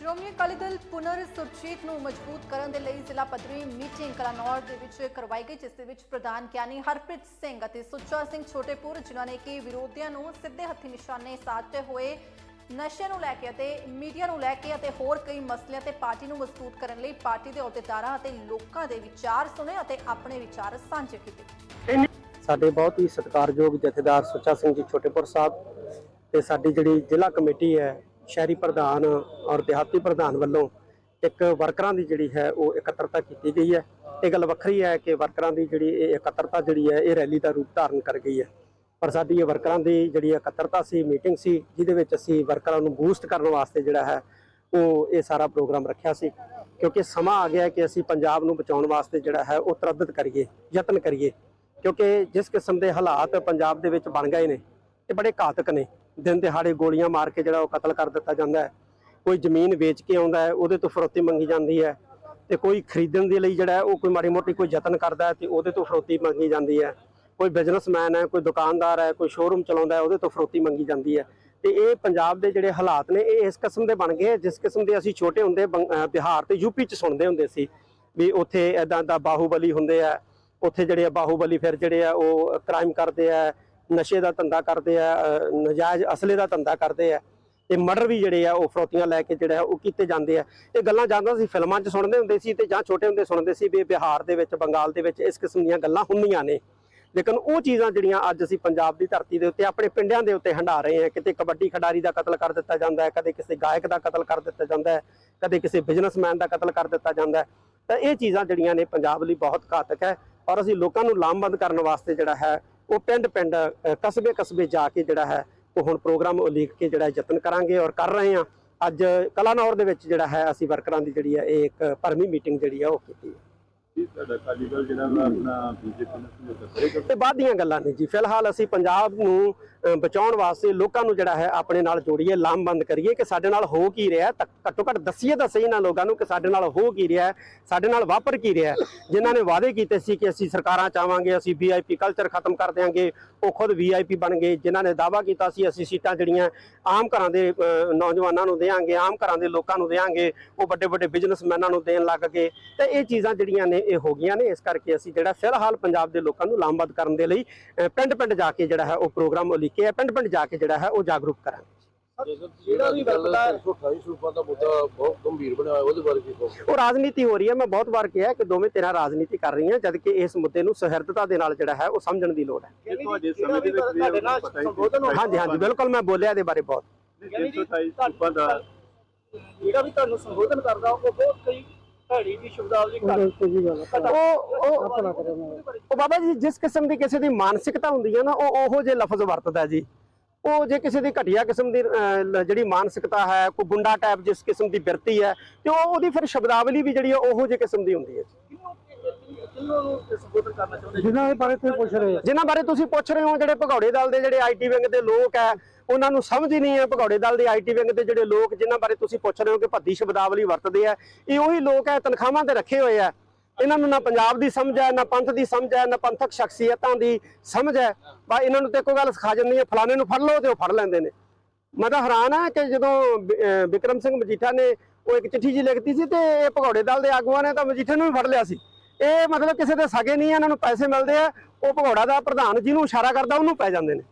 ਸ਼੍ਰੋਮਣੀ ਅਕਾਲੀ ਦਲ ਪੁਨਰ ਸੁਰਜੀਤ ਨੂੰ ਮਜ਼ਬੂਤ ਕਰਨ ਦੇ ਲਈ ਜ਼ਿਲ੍ਹਾ ਪੱਧਰੀ ਮੀਟਿੰਗ ਕਲਾਨੌਰ ਦੇ ਵਿੱਚ ਕਰਵਾਈ ਗਈ, ਜਿਸ ਦੇ ਵਿੱਚ ਪ੍ਰਧਾਨ ਗਿਆਨੀ ਹਰਪ੍ਰੀਤ ਸਿੰਘ ਅਤੇ ਸੁੱਚਾ ਸਿੰਘ ਛੋਟੇਪੁਰ, ਜਿਨ੍ਹਾਂ ਨੇ ਕਿ ਵਿਰੋਧੀਆਂ ਨੂੰ ਸਿੱਧੇ ਹੱਥੀ ਨਿਸ਼ਾਨੇ ਸਾਧਦੇ ਹੋਏ ਨਸ਼ੇ ਨੂੰ ਲੈ ਕੇ ਅਤੇ ਮੀਡੀਆ ਨੂੰ ਲੈ ਕੇ ਅਤੇ ਹੋਰ ਕਈ ਮਸਲਿਆਂ ਤੇ ਪਾਰਟੀ ਨੂੰ ਮਜ਼ਬੂਤ ਕਰਨ ਲਈ ਪਾਰਟੀ ਦੇ ਅਹੁਦੇਦਾਰਾਂ ਅਤੇ ਲੋਕਾਂ ਦੇ ਵਿਚਾਰ ਸੁਣੇ ਅਤੇ ਆਪਣੇ ਵਿਚਾਰ ਸਾਂਝੇ ਕੀਤੇ। ਸਾਡੇ ਬਹੁਤ ਹੀ ਸਤਿਕਾਰਯੋਗ ਜਥੇਦਾਰ ਸੁੱਚਾ ਸਿੰਘ ਜੀ, ਛੋਟੇਪੁਰ ਸਾਹਿਬ ਤੇ ਸਾਡੀ ਜਿਹੜੀ ਜ਼ਿਲ੍ਹਾ ਕਮੇਟੀ ਹੈ ਸ਼ਹਿਰੀ ਪ੍ਰਧਾਨ ਔਰ ਦਿਹਾਤੀ ਪ੍ਰਧਾਨ ਵੱਲੋਂ ਇੱਕ ਵਰਕਰਾਂ ਦੀ ਜਿਹੜੀ ਹੈ ਉਹ ਇਕੱਤਰਤਾ ਕੀਤੀ ਗਈ ਹੈ। ਇਹ ਗੱਲ ਵੱਖਰੀ ਹੈ ਕਿ ਵਰਕਰਾਂ ਦੀ ਜਿਹੜੀ ਇਹ ਇਕੱਤਰਤਾ ਜਿਹੜੀ ਹੈ, ਇਹ ਰੈਲੀ ਦਾ ਰੂਪ ਧਾਰਨ ਕਰ ਗਈ ਹੈ। ਪਰ ਸਾਡੀ ਇਹ ਵਰਕਰਾਂ ਦੀ ਜਿਹੜੀ ਇਕੱਤਰਤਾ ਸੀ, ਮੀਟਿੰਗ ਸੀ, ਜਿਹਦੇ ਵਿੱਚ ਅਸੀਂ ਵਰਕਰਾਂ ਨੂੰ ਬੂਸਟ ਕਰਨ ਵਾਸਤੇ ਜਿਹੜਾ ਹੈ, ਉਹ ਇਹ ਸਾਰਾ ਪ੍ਰੋਗਰਾਮ ਰੱਖਿਆ ਸੀ। ਕਿਉਂਕਿ ਸਮਾਂ ਆ ਗਿਆ ਕਿ ਅਸੀਂ ਪੰਜਾਬ ਨੂੰ ਬਚਾਉਣ ਵਾਸਤੇ ਜਿਹੜਾ ਹੈ, ਉਹ ਤਰੱਦਦ ਕਰੀਏ, ਯਤਨ ਕਰੀਏ। ਕਿਉਂਕਿ ਜਿਸ ਕਿਸਮ ਦੇ ਹਾਲਾਤ ਪੰਜਾਬ ਦੇ ਵਿੱਚ ਬਣ ਗਏ ਨੇ, ਇਹ ਬੜੇ ਘਾਤਕ ਨੇ। ਦਿਨ ਦਿਹਾੜੇ ਗੋਲੀਆਂ ਮਾਰ ਕੇ ਜਿਹੜਾ ਉਹ ਕਤਲ ਕਰ ਦਿੱਤਾ ਜਾਂਦਾ ਹੈ। ਕੋਈ ਜ਼ਮੀਨ ਵੇਚ ਕੇ ਆਉਂਦਾ ਹੈ, ਉਹਦੇ ਤੋਂ ਫਰੋਤੀ ਮੰਗੀ ਜਾਂਦੀ ਹੈ ਤੇ ਕੋਈ ਖਰੀਦਣ ਦੇ ਲਈ ਜਿਹੜਾ ਉਹ ਕੋਈ ਮਾੜੀ ਮੋਟੀ ਕੋਈ ਯਤਨ ਕਰਦਾ ਹੈ ਤੇ ਉਹਦੇ ਤੋਂ ਫਰੋਤੀ ਮੰਗੀ ਜਾਂਦੀ ਹੈ। ਕੋਈ ਬਿਜ਼ਨਸਮੈਨ ਹੈ, ਕੋਈ ਦੁਕਾਨਦਾਰ ਹੈ, ਕੋਈ ਸ਼ੋਰੂਮ ਚਲਾਉਂਦਾ ਹੈ, ਉਹਦੇ ਤੋਂ ਫਰੋਤੀ ਮੰਗੀ ਜਾਂਦੀ ਹੈ। ਤੇ ਇਹ ਪੰਜਾਬ ਦੇ ਜਿਹੜੇ ਹਾਲਾਤ ਨੇ, ਇਹ ਇਸ ਕਿਸਮ ਦੇ ਬਣ ਗਏ ਜਿਸ ਕਿਸਮ ਦੇ ਅਸੀਂ ਛੋਟੇ ਹੁੰਦੇ ਬੰਗ- ਅਹ ਬਿਹਾਰ ਤੇ ਯੂਪੀ ਚ ਸੁਣਦੇ ਹੁੰਦੇ ਸੀ ਵੀ ਉੱਥੇ ਐਦਾਂ ਦਾ ਬਾਹੂਬਲੀ ਹੁੰਦੇ ਆ, ਉੱਥੇ ਜਿਹੜੇ ਆ ਬਾਹੂਬਲੀ ਫਿਰ ਜਿਹੜੇ ਆ ਉਹ ਕ੍ਰਾਈਮ ਕਰਦੇ ਆ ਨਸ਼ੇ ਦਾ ਧੰਦਾ ਕਰਦੇ ਆ, ਅਹ, ਨਜਾਇਜ਼ ਅਸਲੇ ਦਾ ਧੰਦਾ ਕਰਦੇ ਆ, ਤੇ ਮਰਡਰ ਵੀ ਜਿਹੜੇ ਆ, ਉਹ ਫਰੋਤੀਆਂ ਲੈ ਕੇ ਜਿਹੜਾ ਉਹ ਕੀਤੇ ਜਾਂਦੇ ਆ। ਇਹ ਗੱਲਾਂ ਜਾਂਦਾ ਸੀ ਫਿਲਮਾਂ 'ਚ ਸੁਣਦੇ ਹੁੰਦੇ ਸੀ ਤੇ ਜਾਂ ਛੋਟੇ ਹੁੰਦੇ ਸੁਣਦੇ ਸੀ ਵੀ ਬਿਹਾਰ ਦੇ ਵਿੱਚ, ਬੰਗਾਲ ਦੇ ਵਿੱਚ ਇਸ ਕਿਸਮ ਦੀਆਂ ਗੱਲਾਂ ਹੁੰਦੀਆਂ ਨੇ। ਲੇਕਿਨ ਉਹ ਚੀਜ਼ਾਂ ਜਿਹੜੀਆਂ ਅੱਜ ਅਸੀਂ ਪੰਜਾਬ ਦੀ ਧਰਤੀ ਦੇ ਉੱਤੇ, ਆਪਣੇ ਪਿੰਡਾਂ ਦੇ ਉੱਤੇ ਹੰਡਾ ਰਹੇ ਹਾਂ ਕਿਤੇ ਕਬੱਡੀ ਖਿਡਾਰੀ ਦਾ ਕਤਲ ਕਰ ਦਿੱਤਾ ਜਾਂਦਾ ਹੈ, ਕਦੇ ਕਿਸੇ ਗਾਇਕ ਦਾ ਕਤਲ ਕਰ ਦਿੱਤਾ ਜਾਂਦਾ ਹੈ, ਕਦੇ ਕਿਸੇ ਬਿਜ਼ਨਸਮੈਨ ਦਾ ਕਤਲ ਕਰ ਦਿੱਤਾ ਜਾਂਦਾ ਹੈ। ਤਾਂ ਇਹ ਚੀਜ਼ਾਂ ਜਿਹੜੀਆਂ ਨੇ, ਪੰਜਾਬ ਲਈ ਬਹੁਤ ਘਾਤਕ ਹੈ। ਔਰ ਅਸੀਂ ਲੋਕਾਂ ਨੂੰ ਲਾਮਬੰਦ ਕਰਨ ਵਾਸਤੇ ਜਿਹੜਾ ਹੈ ਉਹ ਪਿੰਡ ਪਿੰਡ ਕਸਬੇ ਕਸਬੇ ਜਾ ਕੇ ਜਿਹੜਾ ਹੈ, ਉਹ ਹੁਣ ਪ੍ਰੋਗਰਾਮ ਉਲੀਕ ਕੇ ਜਿਹੜਾ ਯਤਨ ਕਰਾਂਗੇ ਔਰ ਕਰ ਰਹੇ ਹਾਂ। ਅੱਜ ਕਲਾਨੌਰ ਦੇ ਵਿੱਚ ਜਿਹੜਾ ਹੈ, ਅਸੀਂ ਵਰਕਰਾਂ ਦੀ ਜਿਹੜੀ ਹੈ, ਇਹ ਇੱਕ ਭਰਮੀ ਮੀਟਿੰਗ ਜਿਹੜੀ ਹੈ, ਉਹ ਕੀਤੀ ਹੈ। ਜੀ ਸਾਡਾ ਅਕਾਲੀ ਦਲ ਜਿਹੜਾ ਵਾ ਆਪਣਾ ਬੀਜੇਪੀ ਨਾਲ ਸਮਝੌਤਾ ਕਰੇਗਾ ਤੇ ਬਾਅਦ ਦੀਆਂ ਗੱਲਾਂ ਨੇ ਜੀ। ਫਿਲਹਾਲ ਅਸੀਂ ਪੰਜਾਬ ਨੂੰ ਅ, ਬਚਾਉਣ ਵਾਸਤੇ ਲੋਕਾਂ ਨੂੰ ਜਿਹੜਾ ਹੈ ਆਪਣੇ ਨਾਲ ਜੋੜੀਏ ਲਾਮਬੰਦ ਕਰੀਏ ਕਿ ਸਾਡੇ ਨਾਲ ਹੋ ਕੀ ਰਿਹਾ ਹੈ, ਤਾਂ ਘੱਟੋ ਘੱਟ ਦੱਸੀਏ ਤਾਂ ਸਹੀ ਨਾ ਲੋਕਾਂ ਨੂੰ ਕਿ ਸਾਡੇ ਨਾਲ ਹੋ ਕੀ ਰਿਹਾ ਹੈ, ਸਾਡੇ ਨਾਲ ਵਾਪਰ ਕੀ ਰਿਹਾ ਹੈ। ਜਿਨ੍ਹਾਂ ਨੇ ਵਾਅਦੇ ਕੀਤੇ ਸੀ ਕਿ ਅਸੀਂ ਸਰਕਾਰਾਂ ਚਾਹਾਂਗੇ ਅਸੀਂ ਵੀਆਈਪੀ ਕਲਚਰ ਖਤਮ ਕਰ ਦਿਆਂਗੇ ਉਹ ਖੁਦ ਵੀਆਈਪੀ ਬਣ ਗਏ। ਜਿਨ੍ਹਾਂ ਨੇ ਦਾਅਵਾ ਕੀਤਾ ਸੀ ਅਸੀਂ ਸੀਟਾਂ ਜਿਹੜੀਆਂ ਆਮ ਘਰਾਂ ਦੇ ਅ, ਨੌਜਵਾਨਾਂ ਨੂੰ ਦੇਵਾਂਗੇ ਆਮ ਘਰਾਂ ਦੇ ਲੋਕਾਂ ਨੂੰ ਦੇਵਾਂਗੇ ਉਹ ਵੱਡੇ ਵੱਡੇ ਬਿਜ਼ਨਸਮੈਨਾਂ ਨੂੰ ਦੇਣ ਲੱਗ ਗਏ। ਤੇ ਇਹ ਚੀਜ਼ਾਂ ਜਿਹੜੀਆਂ ਨੇ ਇਹ ਹੋ ਗਈਆਂ ਨੇ। ਇਸ ਕਰਕੇ ਅਸੀਂ ਜਿਹੜਾ ਫਿਲਹਾਲ ਪੰਜਾਬ ਦੇ ਲੋਕਾਂ ਨੂੰ ਲਾਮਬੰਦ ਕਰਨ ਦੇ ਲਈ ਪਿੰਡ ਪਿੰਡ ਜਾ ਕੇ ਜਿਹੜਾ ਹੈ ਉਹ ਪ੍ਰੋਗਰਾਮ ਉਲੀਕੇ ਹੈ ਪਿੰਡ ਪਿੰਡ ਜਾ ਕੇ ਜਿਹੜਾ ਹੈ ਉਹ ਜਾਗਰੂਕ ਕਰਾਂਗੇ। ਜਿਹੜਾ ਵੀ ਵਰਕਦਾ 128 ਸੂਬਾ ਦਾ ਮੁੱਦਾ ਬਹੁਤ ਗੰਭੀਰ ਬਣਿਆ ਹੋਇਆ ਉਹਦੇ ਬਾਰੇ ਕੀ ਕਹੋਗੇ? ਉਹ ਰਾਜਨੀਤੀ ਹੋ ਰਹੀ ਹੈ। ਮੈਂ ਬਹੁਤ ਵਾਰ ਕਿਹਾ ਕਿ ਦੋਵੇਂ ਧਿਰਾਂ ਰਾਜਨੀਤੀ ਕਰ ਰਹੀਆਂ ਜਦ ਕਿ ਇਸ ਮੁੱਦੇ ਨੂੰ ਸਹਿਰਦਤਾ ਦੇ ਨਾਲ ਜਿਹੜਾ ਹੈ ਉਹ ਸਮਝਣ ਦੀ ਲੋੜ ਹੈ। ਇਹ ਤੁਹਾਡੇ ਸਮੇਂ ਦੇ ਵਿੱਚ ਵੀ ਤੁਹਾਡੇ ਨਾਲ ਪਤਾ ਹੀ ਸੀ। ਸੰਬੋਧਨ ਹੋਇਆ। ਹਾਂਜੀ ਹਾਂਜੀ ਬਿਲਕੁਲ ਮੈਂ ਬੋਲਿਆ ਇਹਦੇ ਬਾਰੇ ਬਹੁਤ। 328 ਸੂਬਾ ਦਾ ਜਿਹੜਾ ਵੀ ਤੁਹਾਨੂੰ ਸੰਬੋਧਨ ਕਰਦਾ ਉਹ ਬਹੁਤ ਕਈ ਦੀ ਸ਼ਬਦਾਵਲੀ ਉਹ ਉਹ ਉਹ ਬਾਬਾ ਜੀ ਜਿਸ ਕਿਸਮ ਦੀ ਕਿਸੇ ਦੀ ਮਾਨਸਿਕਤਾ ਹੁੰਦੀ ਹੈ ਨਾ ਉਹ ਉਹੋ ਜਿਹੇ ਲਫ਼ਜ਼ ਵਰਤਦਾ ਜੀ। ਉਹ ਜੇ ਕਿਸੇ ਦੀ ਘਟੀਆ ਕਿਸਮ ਦੀ ਅਹ, ਜਿਹੜੀ ਮਾਨਸਿਕਤਾ ਹੈ ਕੋਈ ਗੁੰਡਾ ਟਾਈਪ ਜਿਸ ਕਿਸਮ ਦੀ ਬਿਰਤੀ ਹੈ ਤੇ ਉਹ ਉਹਦੀ ਫਿਰ ਸ਼ਬਦਾਵਲੀ ਵੀ ਜਿਹੜੀ ਹੈ ਉਹੋ ਜਿਹੇ ਕਿਸਮ ਦੀ ਹੁੰਦੀ ਹੈ ਜੀ ਕਿੰਨੋਂ ਨੂੰ ਸੰਬੋਧਨ ਕਰਨਾ ਚਾਹੁੰਦੇ ਜਿਨ੍ਹਾਂ ਦੇ ਬਾਰੇ ਤੁਸੀਂ ਪੁੱਛ ਰਹੇ ਹੋ? ਜਿਨ੍ਹਾਂ ਬਾਰੇ ਤੁਸੀਂ ਪੁੱਛ ਰਹੇ ਹੋ, ਜਿਹੜੇ ਭਗੌੜੇ ਦਲ ਦੇ ਜਿਹੜੇ ਆਈਟੀ ਵਿੰਗ ਦੇ ਲੋਕ ਹੈ, ਉਹਨਾਂ ਨੂੰ ਸਮਝ ਹੀ ਨਹੀਂ ਹੈ ਭਗੌੜੇ ਦਲ ਦੇ ਆਈਟੀ ਵਿੰਗ ਦੇ ਜਿਹੜੇ ਲੋਕ, ਜਿਨ੍ਹਾਂ ਬਾਰੇ ਤੁਸੀਂ ਪੁੱਛ ਰਹੇ ਹੋ ਕਿ ਭੱਦੀ ਸ਼ਬਦਾਵਲੀ ਵਰਤਦੇ ਆ, ਇਹ ਉਹੀ ਲੋਕ ਹੈ, ਤਨਖਾਹਾਂ ਤੇ ਰੱਖੇ ਹੋਏ ਆ। ਇਹਨਾਂ ਨੂੰ ਨਾ ਪੰਜਾਬ ਦੀ ਸਮਝ ਹੈ, ਨਾ ਪੰਥ ਦੀ ਸਮਝ ਹੈ, ਨਾ ਪੰਥਕ ਸ਼ਖਸੀਅਤਾਂ ਦੀ ਸਮਝ ਹੈ। ਬਾ, ਇਹਨਾਂ ਨੂੰ ਤੇ ਇੱਕੋ ਗੱਲ ਸਿਖਾ ਜਾਂਦੀ ਹੈ, ਫਲਾਣੇ ਨੂੰ ਫੜ ਲਓ ਤੇ ਉਹ ਫੜ ਲੈਂਦੇ ਨੇ। ਮੈਂ ਤਾਂ ਹੈਰਾਨ ਆ ਕਿ ਜਦੋਂ ਬਿ- ਵਿਕਰਮ ਸਿੰਘ ਮਜੀਠਾ ਨੇ ਉਹ ਇੱਕ ਚਿੱਠੀ ਜੀ ਲਿਖਤੀ ਸੀ ਤੇ ਇਹ ਭਗੌੜੇ ਦਲ ਦੇ ਆਗੂਆਂ ਨੇ ਤਾਂ ਮਜੀਠੇ ਨੂੰ ਵੀ ਫੜ ਲਿਆ ਸੀ। ਇਹ ਮਤਲਬ ਕਿਸੇ ਦੇ ਸਗੇ ਨਹੀਂ ਆ, ਇਹਨਾਂ ਨੂੰ ਪੈਸੇ ਮਿਲਦੇ ਆ ਉਹ ਭਗੌੜਾ ਦਾ ਪ੍ਰਧਾਨ ਜਿਹਨੂੰ ਇਸ਼ਾਰਾ ਕਰਦਾ ਉਹਨੂੰ ਪੈ ਜਾਂਦੇ ਨੇ।